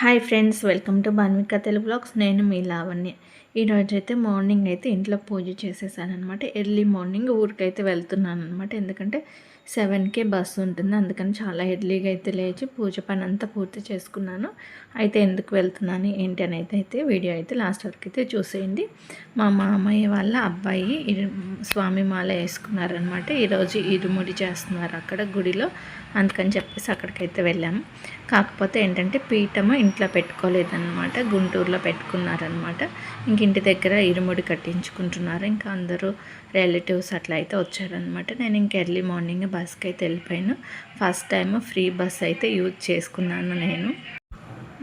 Hi friends welcome to Banvika Telugu blogs. నేను మీ లావణ్య. ఈరోజు అయితే మార్నింగ్ అయితే ఇంట్లో పూజ చేసేసానమాట ఎర్లీ మార్నింగ్ ఊరికైతే వెళ్తున్నాను అనమాట ఎందుకంటే సెవెన్కే బస్సు ఉంటుంది. అందుకని చాలా ఎర్లీగా అయితే లేచి పూజ పని అంతా పూర్తి చేసుకున్నాను. అయితే ఎందుకు వెళ్తున్నాను ఏంటి అని అయితే వీడియో అయితే లాస్ట్ వరకు అయితే చూసేయండి. మా మామయ్య వాళ్ళ అబ్బాయి స్వామి మాల వేసుకున్నారనమాట ఈరోజు ఇరుముడి చేస్తున్నారు అక్కడ గుడిలో. అందుకని చెప్పేసి అక్కడికైతే వెళ్ళాము. కాకపోతే ఏంటంటే పీఠము ఇంట్లో పెట్టుకోలేదన్నమాట. గుంటూరులో పెట్టుకున్నారనమాట ఇంక ఇంటి దగ్గర ఇరుముడి కట్టించుకుంటున్నారు. ఇంకా అందరూ రిలేటివ్స్ అట్లా అయితే వచ్చారనమాట నేను ఇంక ఎర్లీ మార్నింగ్ బస్కి అయితే వెళ్ళిపోయాను. ఫస్ట్ టైం ఫ్రీ బస్ అయితే యూజ్ చేసుకున్నాను నేను.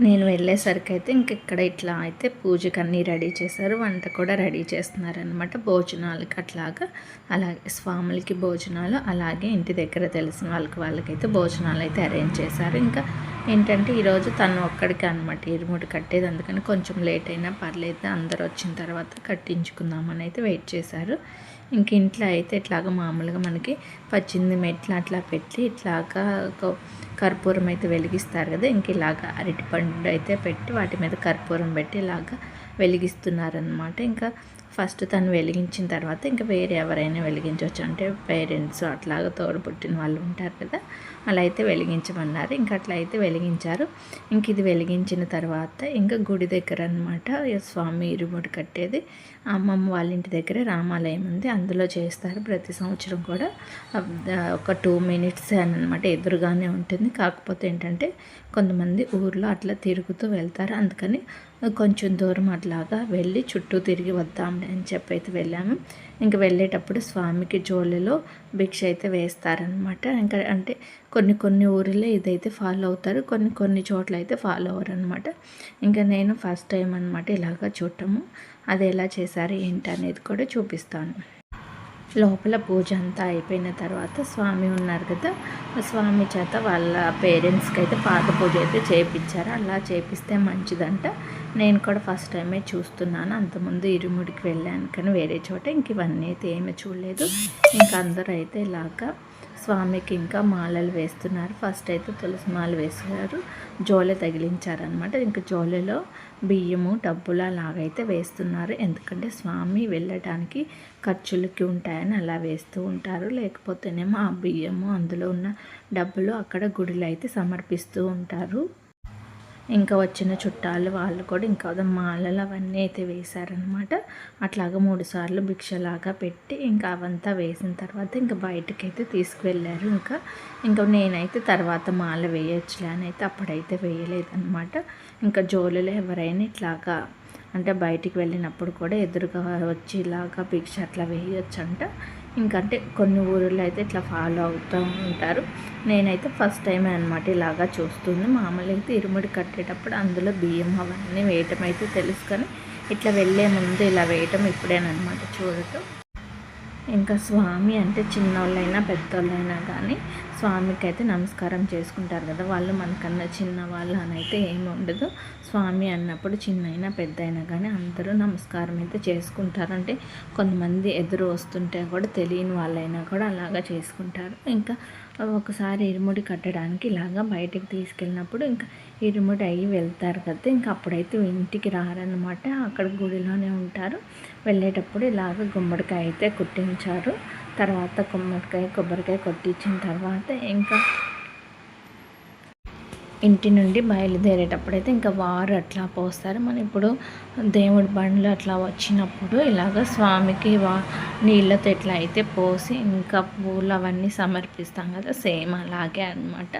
నేను వెళ్ళేసరికి అయితే ఇంక ఇక్కడ ఇట్లా అయితే పూజకి అన్నీ రెడీ చేశారు వంట కూడా రెడీ చేస్తున్నారనమాట భోజనాలకి అట్లాగా అలాగే స్వాములకి భోజనాలు అలాగే ఇంటి దగ్గర తెలిసిన వాళ్ళకి వాళ్ళకైతే భోజనాలు అయితే అరేంజ్ చేశారు. ఇంకా ఏంటంటే ఈరోజు తను ఒక్కడికి అనమాట ఇరుముడి కట్టేది. అందుకని కొంచెం లేట్ అయినా పర్లేదు అందరు వచ్చిన తర్వాత కట్టించుకుందామని అయితే వెయిట్ చేశారు. ఇంక ఇంట్లో అయితే ఇట్లాగా మామూలుగా మనకి పచ్చింది మెట్లు అట్లా పెట్టి ఇట్లాగా కర్పూరం అయితే వెలిగిస్తారు కదా ఇంక ఇలాగా అరటిపండు అయితే పెట్టి వాటి మీద కర్పూరం పెట్టి ఇలాగా వెలిగిస్తున్నారనమాట ఇంకా ఫస్ట్ తను వెలిగించిన తర్వాత ఇంకా వేరే ఎవరైనా వెలిగించవచ్చు. అంటే పేరెంట్స్ అట్లాగా తోడు పుట్టిన వాళ్ళు ఉంటారు కదా అలా అయితే వెలిగించమన్నారు. ఇంకా అట్లా అయితే వెలిగించారు. ఇంక ఇది వెలిగించిన తర్వాత ఇంకా గుడి దగ్గర అనమాట స్వామి ఇరుముడి కట్టేది. అమ్మమ్మ వాళ్ళ ఇంటి దగ్గర రామాలయం ఉంది. అందులో చేస్తారు ప్రతి సంవత్సరం కూడా. ఒక టూ మినిట్స్ అని అనమాట ఎదురుగానే ఉంటుంది. కాకపోతే ఏంటంటే కొంతమంది ఊర్లో అట్లా తిరుగుతూ వెళ్తారు. అందుకని కొంచెం దూరం అట్లాగా వెళ్ళి చుట్టూ తిరిగి వద్దాం అని చెప్పి అయితే వెళ్ళాము. ఇంకా వెళ్ళేటప్పుడు స్వామికి జోలెలో భిక్ష అయితే వేస్తారనమాట ఇంకా అంటే కొన్ని కొన్ని ఊరిలో ఇదైతే ఫాలో అవుతారు కొన్ని కొన్ని చోట్ల అయితే ఫాలో అవ్వరు అనమాట ఇంకా నేను ఫస్ట్ టైం అనమాట ఇలాగా చూడటము. అది ఎలా చేశారు ఏంటి అనేది కూడా చూపిస్తాను. లోపల పూజ అంతా అయిపోయిన తర్వాత స్వామి ఉన్నారు కదా స్వామి చేత వాళ్ళ పేరెంట్స్కి అయితే పాత పూజ అయితే చేయించారు అలా చేపిస్తే మంచిదంట. నేను కూడా ఫస్ట్ టైమే చూస్తున్నాను. అంతకుముందు ఇరుముడికి వెళ్ళాను కానీ వేరే చోట ఇంక ఇవన్నీ అయితే ఏమీ చూడలేదు. ఇంకా అందరూ అయితే ఇలాగా స్వామికి ఇంకా మాలలు వేస్తున్నారు. ఫస్ట్ అయితే తులసి మాల వేసారు జోలె తగిలించారనమాట ఇంకా జోలెలో బియ్యము డబ్బులు అలాగైతే వేస్తున్నారు. ఎందుకంటే స్వామి వెళ్ళటానికి ఖర్చులకి ఉంటాయని అలా వేస్తూ ఉంటారు. లేకపోతేనేమో ఆ బియ్యము అందులో ఉన్న డబ్బులు అక్కడ గుడిలో అయితే సమర్పిస్తూ ఉంటారు. ఇంకా వచ్చిన చుట్టాలు వాళ్ళు కూడా ఇంకా మాలలు అవన్నీ అయితే వేశారనమాట అట్లాగా మూడు సార్లు భిక్షలాగా పెట్టి ఇంకా అవంతా వేసిన తర్వాత ఇంకా బయటకి అయితే తీసుకువెళ్ళారు ఇంకా. ఇంకా నేనైతే తర్వాత మాల వేయచ్చులే అని అయితే అప్పుడైతే వేయలేదనమాట ఇంకా జోలులో ఎవరైనా ఇట్లాగా అంటే బయటికి వెళ్ళినప్పుడు కూడా ఎదురుగా వచ్చి ఇలాగా భిక్ష అట్లా వేయచ్చు అంట ఇంకంటే కొన్ని ఊళ్ళో అయితే ఇట్లా ఫాలో అవుతూ ఉంటారు. నేనైతే ఫస్ట్ టైం అనమాట ఇలాగా చూస్తుంది. మామూలుగా అయితే ఇరుముడి కట్టేటప్పుడు అందులో బియ్యం అవన్నీ వేయటం అయితే తెలుసు కానీ ఇట్లా వెళ్ళే ముందు ఇలా వేయటం ఇప్పుడేనమాట చూడటం. ఇంకా స్వామి అంటే చిన్నోళ్ళైనా పెద్దోళ్ళైనా కానీ స్వామికి అయితే నమస్కారం చేసుకుంటారు కదా. వాళ్ళు మనకన్నా చిన్నవాళ్ళు అని అయితే ఏమి ఉండదు. స్వామి అన్నప్పుడు చిన్న అయినా పెద్ద అయినా కానీ అందరూ నమస్కారం అయితే చేసుకుంటారు. అంటే కొంతమంది ఎదురు వస్తుంటే కూడా తెలియని వాళ్ళైనా కూడా అలాగా చేసుకుంటారు. ఇంకా ఒకసారి ఇరుముడి కట్టడానికి ఇలాగా బయటికి తీసుకెళ్ళినప్పుడు ఇంకా ఇరుముడి అయ్యి వెళ్తారు కదా ఇంకా అప్పుడైతే ఇంటికి రారనమాట అక్కడ గుడిలోనే ఉంటారు. వెళ్ళేటప్పుడు ఇలాగ గుమ్మడికాయ అయితే కుట్టించారు. తర్వాత గుమ్మడికాయ కొబ్బరికాయ కొట్టించిన తర్వాత ఇంకా ఇంటి నుండి బయలుదేరేటప్పుడు అయితే ఇంకా వారు అట్లా పోస్తారు. మనం ఇప్పుడు దేవుడి బండ్లు అట్లా వచ్చినప్పుడు ఇలాగ స్వామికి వా నీళ్ళతో ఎట్లా అయితే పోసి ఇంకా పూలు అవన్నీ సమర్పిస్తాం కదా సేమ్ అలాగే అనమాట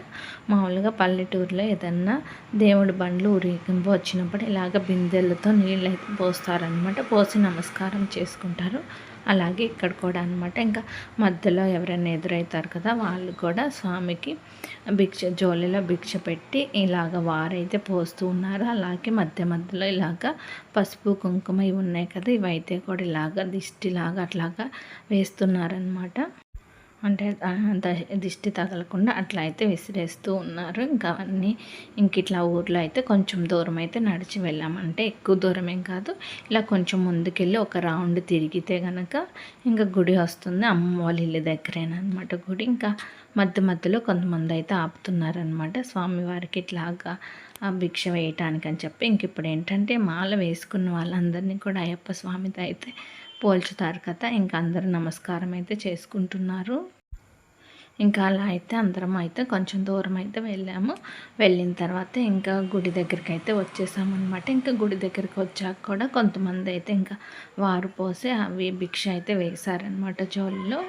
మామూలుగా పల్లెటూరులో ఏదన్నా దేవుడి బండ్లు ఊరేగింపు వచ్చినప్పుడు ఇలాగ బిందెలతో నీళ్ళు అయితే పోస్తారనమాట పోసి నమస్కారం చేసుకుంటారు. అలాగే ఇక్కడ కూడా అనమాట ఇంకా మధ్యలో ఎవరైనా ఎదురవుతారు కదా వాళ్ళు కూడా స్వామికి భిక్ష జోలిలో భిక్ష పెట్టి ఇలాగ వారైతే పోస్తూ ఉన్నారు. అలాగే మధ్య మధ్యలో ఇలాగ పసుపు కుంకుమ ఇవి ఉన్నాయి కదా ఇవైతే కూడా ఇలాగ దిష్టిలాగా అట్లాగా వేస్తున్నారనమాట అంటే దిష్టి తగలకుండా అట్లా అయితే విసిరేస్తూ ఉన్నారు. ఇంకా అవన్నీ ఇంక ఇట్లా ఊర్లో అయితే కొంచెం దూరం అయితే నడిచి వెళ్ళామంటే ఎక్కువ దూరం ఏం కాదు. ఇలా కొంచెం ముందుకెళ్ళి ఒక రౌండ్ తిరిగితే కనుక ఇంకా గుడి వస్తుంది. అమ్మ వాళ్ళ ఇల్లు దగ్గరేనమాట గుడి. ఇంకా మధ్య మధ్యలో కొంతమంది అయితే ఆపుతున్నారనమాట స్వామివారికి ఇట్లాగా ఆ భిక్ష వేయటానికి అని చెప్పి. ఇంక ఇప్పుడు ఏంటంటే మాల వేసుకున్న వాళ్ళందరినీ కూడా అయ్యప్ప స్వామితో అయితే పోల్చుతారు కదా. ఇంకా అందరూ నమస్కారం అయితే చేసుకుంటున్నారు. ఇంకా అలా అయితే అందరం అయితే కొంచెం దూరం అయితే వెళ్ళాము. వెళ్ళిన తర్వాత ఇంకా గుడి దగ్గరికి అయితే వచ్చేసామన్నమాట. ఇంకా గుడి దగ్గరికి వచ్చాక కూడా కొంతమంది అయితే ఇంకా వారు పోసి అవి భిక్ష అయితే వేశారనమాట జోల్లో.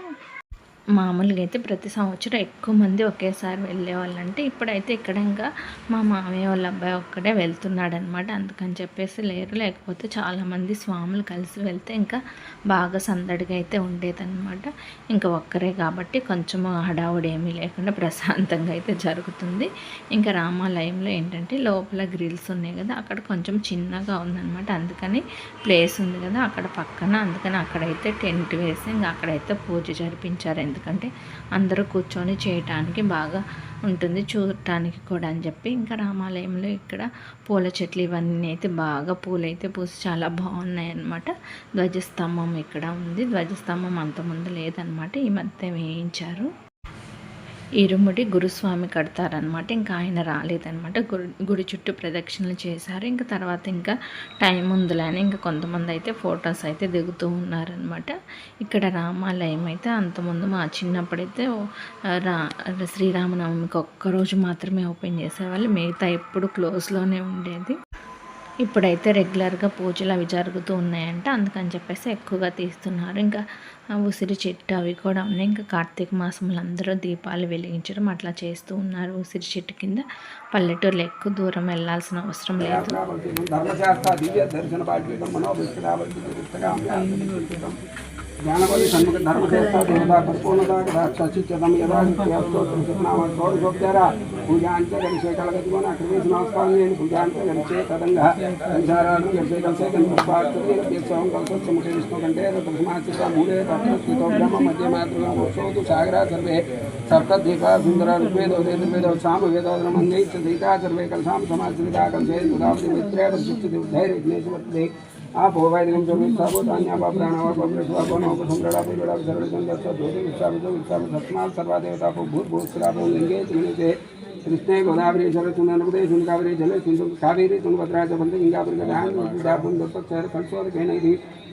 మామూలుగా అయితే ప్రతి సంవత్సరం ఎక్కువ మంది ఒకేసారి వెళ్ళేవాళ్ళంటే ఇప్పుడైతే ఇక్కడ ఇంకా మా మామయ్య వాళ్ళ అబ్బాయి ఒక్కడే వెళ్తున్నాడు అనమాట అందుకని చెప్పేసి లేరు. లేకపోతే చాలామంది స్వాములు కలిసి వెళ్తే ఇంకా బాగా సందడిగా అయితే ఉండేదన్నమాట ఇంకా ఒక్కరే కాబట్టి కొంచెం హడావుడి ఏమీ లేకుండా ప్రశాంతంగా అయితే జరుగుతుంది. ఇంకా రామాలయంలో ఏంటంటే లోపల గ్రిల్స్ ఉన్నాయి కదా అక్కడ కొంచెం చిన్నగా ఉందన్నమాట అందుకని ప్లేస్ ఉంది కదా అక్కడ పక్కన. అందుకని అక్కడైతే టెంట్ వేసి ఇంకా అక్కడైతే పూజ జరిపించారు ఎందుకంటే అందరూ కూర్చొని చేయటానికి బాగా ఉంటుంది చూడటానికి కూడా అని చెప్పి. ఇంకా రామాలయంలో ఇక్కడ పూల చెట్లు ఇవన్నీ అయితే బాగా పూలైతే పూసి చాలా బాగున్నాయి అన్నమాట ధ్వజస్తంభం ఇక్కడ ఉంది. ధ్వజస్తంభం ముందు లేదనమాట ఈ మధ్య వేయించారు. ఇరుముడి గురుస్వామి కడతారనమాట ఇంకా ఆయన రాలేదనమాట గుడి గుడి చుట్టూ ప్రదక్షిణలు చేశారు. ఇంకా తర్వాత ఇంకా టైం ఉందిలే అని ఇంకా కొంతమంది అయితే ఫొటోస్ అయితే దిగుతూ ఉన్నారనమాట ఇక్కడ రామాలయం అయితే అంతకుముందు మా చిన్నప్పుడైతే రా శ్రీరామనవమికి ఒక్కరోజు మాత్రమే ఓపెన్ చేసేవాళ్ళు. మిగతా ఎప్పుడు క్లోజ్లోనే ఉండేది. ఇప్పుడైతే రెగ్యులర్గా పూజలు అవి జరుగుతూ ఉన్నాయంటే. అందుకని చెప్పేసి ఎక్కువగా తీస్తున్నారు. ఇంకా ఉసిరి చెట్టు అవి కూడా ఉన్నాయి. ఇంకా కార్తీక మాసంలో అందరూ దీపాలు వెలిగించడం అట్లా చేస్తూ ఉన్నారు. ఉసిరి చెట్టు కింద పల్లెటూరులో ఎక్కువ దూరం వెళ్ళాల్సిన అవసరం లేదు. జ్ఞానపతి సన్ముఖ ధర్మచేత దేవతా పరిపూర్ణత సచిత్యం యథా షోడశోపచార గడిచే కలగతిగోన అక్రమేసి నమస్కారం నేను పూజాంచ గడిచే తదంగా సంచారాలు గడిచే కలిసే కల్పం కల్పముఖే విష్ణు కంటే ప్రథమాచిత మూడే తత్వస్థితో బ్రహ్మ మధ్య మోక్షోతు సాగరా సర్వే సుందర ఋగ్వేదో సామ వేదోదర మందే సర్వే కలసాం సమాశ్రితా కల్సే ఉదావతి మిత్రే ధైర్య आप भोवाई दिन जो विश्वास हो दान्य आप प्राण और पवित्र विश्वास हो नौ प्रथम गढ़ा भी गढ़ा विचार विचार दस दो दिन जो विश्वास में सत्माल सर्वा देवता को भूत भूत श्राप लेंगे तुमने से कृष्णे गोदावरी जल तुमने अनुभव है सुनकावरी जल सुन सुन कावेरी तुम बद्राय जब बंदे इंगावरी का ध्यान दापुन दोपत चेहरे फल सोर कहने की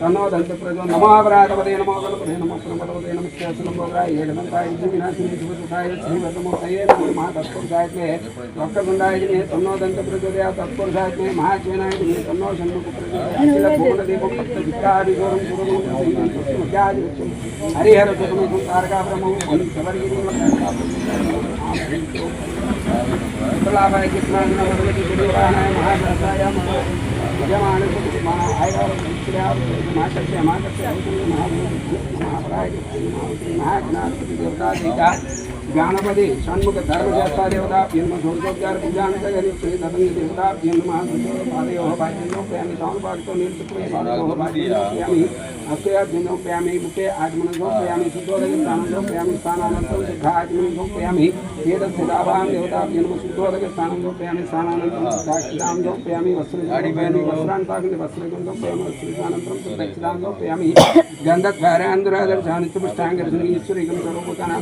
तन्नो दन्तप्रजो नमावराटपदे नमो गणपदे नमः प्रमदपदे नमस्त्यासनम्भोगाय हेडमन्ताय विनाशिने शुभसुखाय श्रीवर्धमोहये हरिहर सुखमिदं तारकाब्रह्मं कितना महाभारताय महा యజమానుడికి మా ఆయుధాలకు మాసస్య మాసస్య మహాభూతి మహాజ్ఞానపతి దేవతాదేత గణపతి షణ్ముఖ ధర్మశాస్త్రదేవతా ఎన్మ సూర్యోద్గార విజ్ఞానగరి శ్రీ సతంగి దేవతా ఎన్మ మహాదేవ భాగ్యంలో ప్రేమ సానుభాగ్యంతో నేర్చుకునే భాగ్యంలో భాగ్యామి प्यामी स्थानानंतर सिद्धा आत्मनो प्यामी वेद सिद्धाभां देवता जन्म शुद्धोदय स्थानो प्यामी स्थानानंतर सिद्धाक्षिदां प्यामी वस्त्र वस्त्रांताग्नि वस्त्रगंधो प्यामी वस्त्रानंतरं दक्षिणांगो प्यामी गन्धद्वारान्दरादर्शानित्यपुष्टाङ्गर्शनी ईश्वरीकं सर्वभूतानां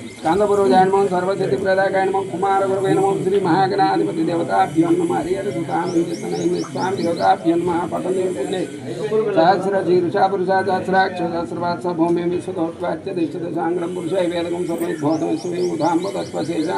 स्कंदपुरोजायणम सर्वसिद्धि प्रदायकायणम कुमार गुरुवैनम श्री महागणाधिपति देवताभ्यम नम हरिहरसुताम स्वामी देवताभ्य नम पठने सहस्रशीर्षा पुरुषा सहस्राक्ष भूमि विश्वतोत्वाच्य श्री उधाम तत्वशेषा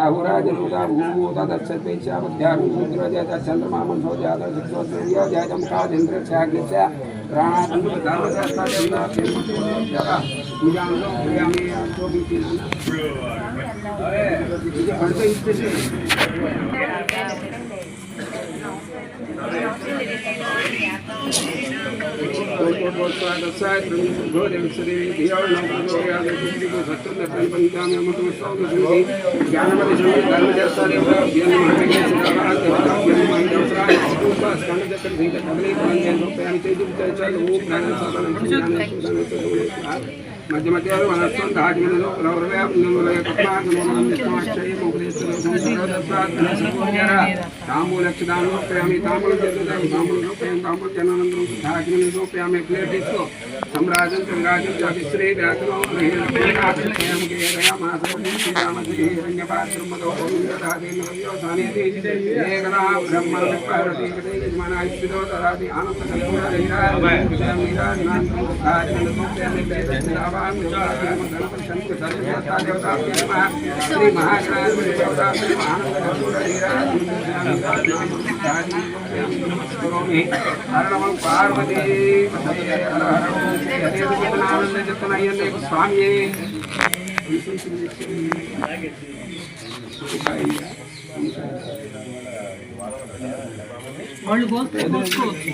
राहुराजनुदा भूभूता जय चंद्रमा मनसो जाता सुखो सूर्य जय जमकाजेन्द्र छाग्रचा प्राणात्मक कोट बहुत स्वाद असाय प्रवीण गोद विसरे दिया लोग जो याद किसी को सत्तर न कल बंदा में मत सौ के सुनी ज्ञान वाले जो धर्म जर सारे ज्ञान में के सदा ज्ञान मान दो प्राण को का स्थान जब तक नहीं तक अगले मान जाए तो प्यार चाहिए तो चल वो प्राण साधन మధ్య మధ్య మనస్వంత ఆచరణలో తాంబూలక్ష దానం ప్రేమి తాంబూలు తాంబూలు ప్రేమ తాంబూలు జనానందరం శుద్ధాచరణలో ప్రేమ ప్లేట్ తీసుకో सम्राजन सम्राजन जविश्रे पार्वती స్వామి వాళ్ళు పోతే పోసుకోవచ్చు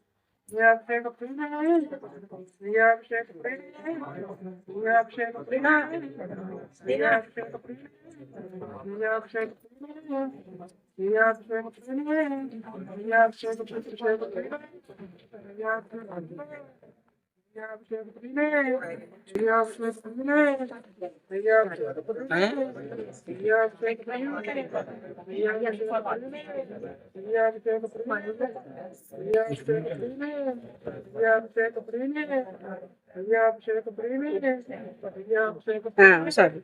Yeah, Ah, sabe.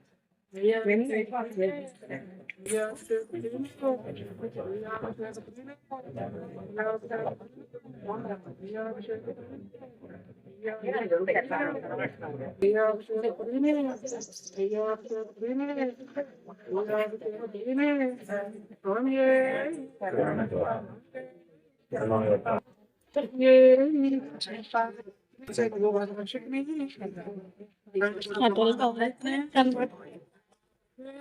Ja, dat is altijd.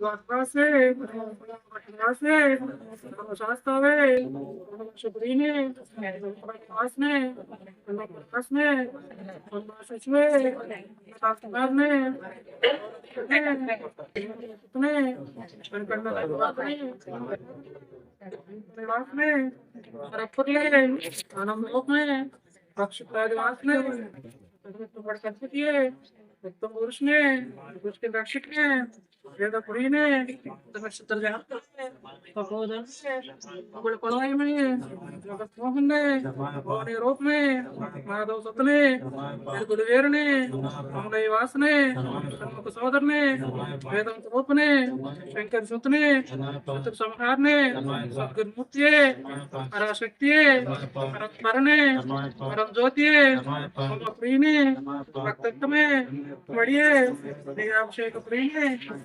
वासनासे वासनासे शास्त्रावे शुभरीने वासने वासने सचवे शास्त्रने इतने वासने रखपुरले आनंद लोक में पक्षपात वासने तो बड़ सत्य है उत्तम पुरुष ने उसके दक्षिण ने ఏదో కుడినే నక్షత్ర సహోదరం ఒకళ్ళు పదవయమని ఒక స్తోహండి నీ రూపమే మాధవ సత్తుని గుడి వేరుని మమ్మల్ని వాసని ఒక సోదరుని వేదంత రూపని శంకర సుతుని శత్రు సంహారని సద్గురుమూర్తియే పరమ శక్తియే పరమ స్మరణే పరమ జ్యోతియే మమ్మ ప్రియని రక్తమే మడియే నీ అభిషేక ప్రియని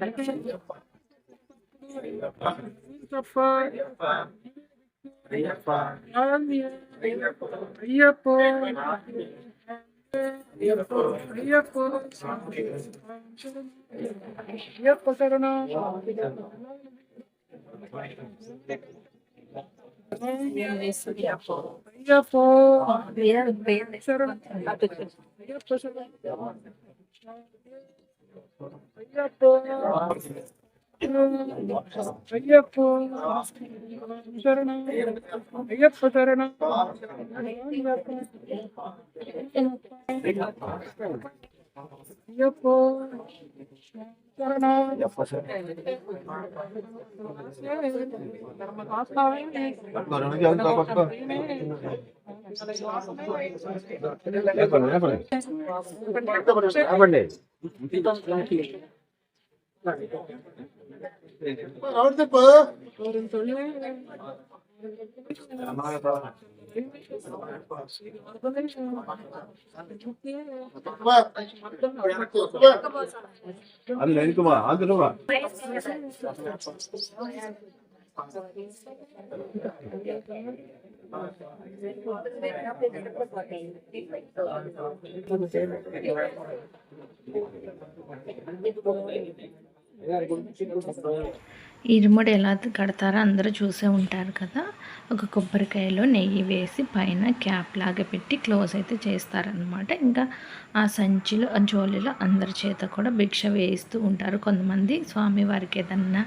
I'm ஐயப்பா ஐயப்பா ஐயப்போ ஐயப்போ ஐயப்ப சரணா ஐயப்போ ஐயப்போ சரணா ஐயப்போ சரணா ஐயப்போ Vind je er nog een jaar verder nog af? En ik அதுல இருக்குமா அதுவா Thank you. Ini, air gunung. ఇరుముడు ఎలా కడతారో అందరూ చూసే ఉంటారు కదా. ఒక కొబ్బరికాయలో నెయ్యి వేసి పైన క్యాప్ లాగా పెట్టి క్లోజ్ అయితే చేస్తారనమాట ఇంకా ఆ సంచిలో ఆ జోలిలో అందరి చేత కూడా భిక్ష వేయిస్తూ ఉంటారు కొంతమంది. స్వామివారికి ఏదన్నా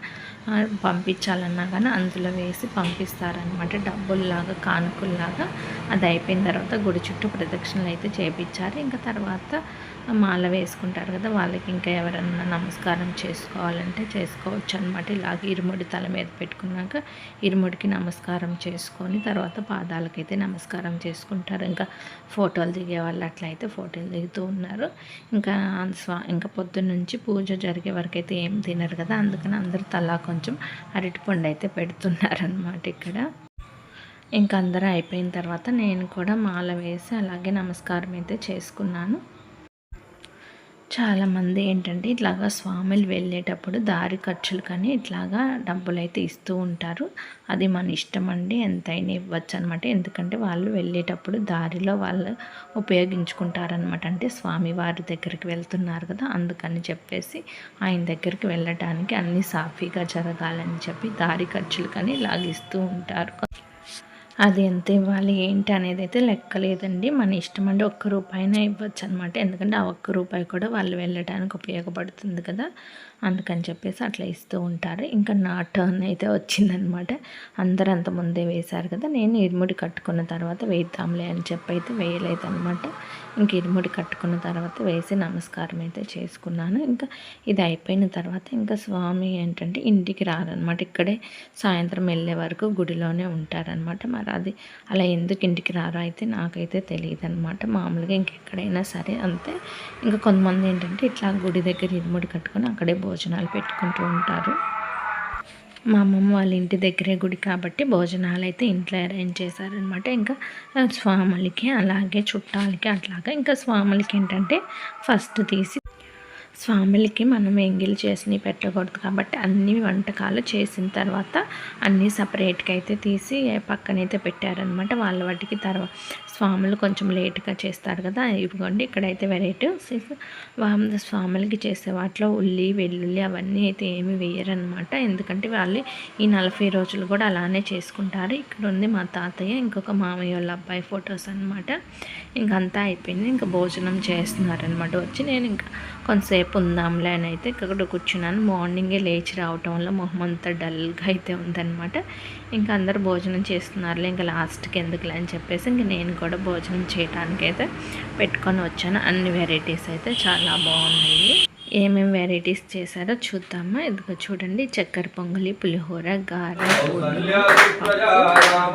పంపించాలన్నా కానీ అందులో వేసి పంపిస్తారనమాట డబ్బుల్లాగా కానుకల్లాగా అది అయిపోయిన తర్వాత గుడి చుట్టూ ప్రదక్షిణలు అయితే చేపించారు. ఇంకా తర్వాత మాల వేసుకుంటారు కదా వాళ్ళకి ఇంకా ఎవరన్నా నమస్కారం చేసుకోవాలంటే చేసుకోవచ్చు అనమాట ఇలాగే. ఇరుముడి తల మీద పెట్టుకున్నాక ఇరుముడికి నమస్కారం చేసుకొని తర్వాత పాదాలకైతే నమస్కారం చేసుకుంటారు. ఇంకా ఫోటోలు దిగే వాళ్ళు అట్లయితే ఫోటోలు దిగుతూ ఉన్నారు. ఇంకా స్వా ఇంకా పొద్దున్న నుంచి పూజ జరిగే వరకు అయితే ఏం తినరు కదా అందుకని అందరూ తలా కొంచెం అరటిపండు అయితే పెడుతున్నారనమాట ఇక్కడ. ఇంకా అందరూ అయిపోయిన తర్వాత నేను కూడా మాల వేసి అలాగే నమస్కారం అయితే చేసుకున్నాను. చాలామంది ఏంటంటే ఇట్లాగా స్వాములు వెళ్ళేటప్పుడు దారి ఖర్చులు కానీ ఇట్లాగా డబ్బులు అయితే ఇస్తూ ఉంటారు. అది మన ఇష్టం అండి. ఎంతైనా ఇవ్వచ్చు అనమాట ఎందుకంటే వాళ్ళు వెళ్ళేటప్పుడు దారిలో వాళ్ళు ఉపయోగించుకుంటారనమాట. అంటే స్వామి వారి దగ్గరికి వెళ్తున్నారు కదా అందుకని చెప్పేసి ఆయన దగ్గరికి వెళ్ళటానికి అన్నీ సాఫీగా జరగాలని చెప్పి దారి ఖర్చులు కానీ లాగిస్తూ ఉంటారు. అది ఎంత ఇవ్వాలి ఏంటి అనేది అయితే లెక్కలేదండి. మన ఇష్టం అంటే ఒక్క రూపాయినా ఇవ్వచ్చు అనమాట ఎందుకంటే ఆ ఒక్క రూపాయి కూడా వాళ్ళు వెళ్ళడానికి ఉపయోగపడుతుంది కదా. అందుకని చెప్పేసి అట్లా ఇస్తూ ఉంటారు. ఇంకా నా టర్న్ అయితే వచ్చిందనమాట. అందరూ అంత ముందే వేశారు కదా. నేను ఇరుముడి కట్టుకున్న తర్వాత వేద్దాంలే అని చెప్పి అయితే వేయలేదన్నమాట ఇంక ఇరుముడి కట్టుకున్న తర్వాత వేసి నమస్కారం అయితే చేసుకున్నాను. ఇంకా ఇది అయిపోయిన తర్వాత ఇంకా స్వామి ఏంటంటే ఇంటికి రారనమాట. ఇక్కడే సాయంత్రం వెళ్ళే వరకు గుడిలోనే ఉంటారనమాట. మరి అది అలా ఎందుకు ఇంటికి రారో అయితే నాకైతే తెలియదు అనమాట మామూలుగా ఇంకెక్కడైనా సరే అంతే. ఇంకా కొంతమంది ఏంటంటే ఇట్లా గుడి దగ్గర ఇరుముడి కట్టుకొని అక్కడే భోజనాలు పెట్టుకుంటూ ఉంటారు. మా అమ్మమ్మ వాళ్ళ ఇంటి దగ్గరే గుడి కాబట్టి భోజనాలు అయితే ఇంట్లో అరేంజ్ చేశారనమాట ఇంకా స్వాములకి అలాగే చుట్టాలకి అట్లాగా. ఇంకా స్వాములకి ఏంటంటే ఫస్ట్ తీసి స్వాములకి మనం ఎంగిల్ చేసినవి పెట్టకూడదు కాబట్టి అన్ని వంటకాలు చేసిన తర్వాత అన్నీ సపరేట్గా అయితే తీసి పక్కనైతే పెట్టారనమాట వాళ్ళ వాటికి తర్వాత స్వాములు కొంచెం లేట్గా చేస్తారు కదా ఇవ్వండి ఇక్కడైతే వెరైటీ స్వాములకి చేసే వాటిలో ఉల్లి వెల్లుల్లి అవన్నీ అయితే ఏమి వేయరనమాట. ఎందుకంటే వాళ్ళు ఈ నలభై రోజులు కూడా అలానే చేసుకుంటారు. ఇక్కడ ఉంది మా తాతయ్య ఇంకొక మామయ్య వాళ్ళ అబ్బాయి ఫొటోస్ అనమాట ఇంకంతా అయిపోయింది. ఇంకా భోజనం చేస్తున్నారనమాట. వచ్చి నేను ఇంకా కొంతసేపు ఉందాంలే అని అయితే ఇక్కడ కూర్చున్నాను. మార్నింగే లేచి రావటం వల్ల మొహం అంతా డల్గా అయితే ఉందన్నమాట. ఇంకా అందరు భోజనం చేస్తున్నారులే ఇంకా లాస్ట్కి ఎందుకులే అని చెప్పేసి ఇంక నేను కూడా భోజనం చేయడానికి అయితే పెట్టుకొని వచ్చాను. అన్ని వెరైటీస్ అయితే చాలా బాగున్నాయి. ఏమేమి వెరైటీస్ చేశారో చూద్దామా? ఇదిగో చూడండి చక్కెర పొంగలి పులిహోర గారె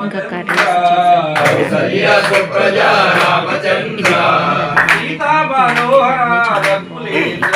ఇంకా కర్రీస్ భజన